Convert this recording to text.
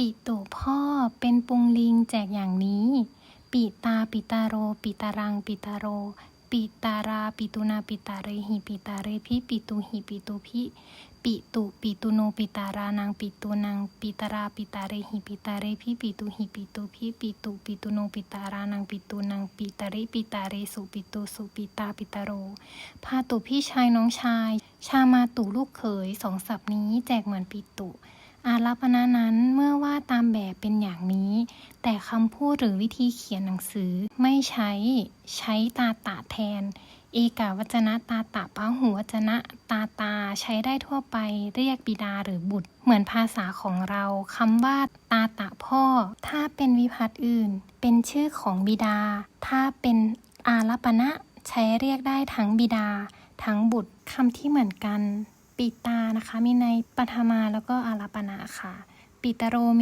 ปิตุพ่อเป็นปุงลิงแจกอย่างนี้ ปิตาปิตาโร ปิตารัง ปิตาโร ปิตารา ปิตุนาปิตาเรหิปิตาเรพิปิตุหิปิตุพิปิตุปิตุโนปิตารานังปิตุนังปิตาราปิตาเรหิปิตาเรพิปิตุหิปิตุพิปิตุปิตุโนปิตารานังปิตุนังปิตาริปิตาเรสุปิตุสุปิตาปิตาโรพาตุพี่ชายน้องชาย ชามาตุลูกเขยสองศัพท์นี้แจกเหมือนปิตุ อารัปนานั้นเมื่อว่าตามแบบเป็นอย่างนี้ แต่คำพูดหรือวิธีเขียนหนังสือไม่ใช้ใช้ตาตะแทน เอกาวัจนะตาตะพหูวจนะตาตาใช้ได้ทั่วไปเรียกบิดาหรือบุตร เหมือนภาษาของเราคำว่าตาตะพ่อ ถ้าเป็นวิพัตน์อื่น เป็นชื่อของบิดา ถ้าเป็นอารัปณะใช้เรียกได้ทั้งบิดา ทั้งบุตรคำที่เหมือนกัน ปิตานะคะ มีในปฐมาแล้วก็อาราปนาค่ะปิตโร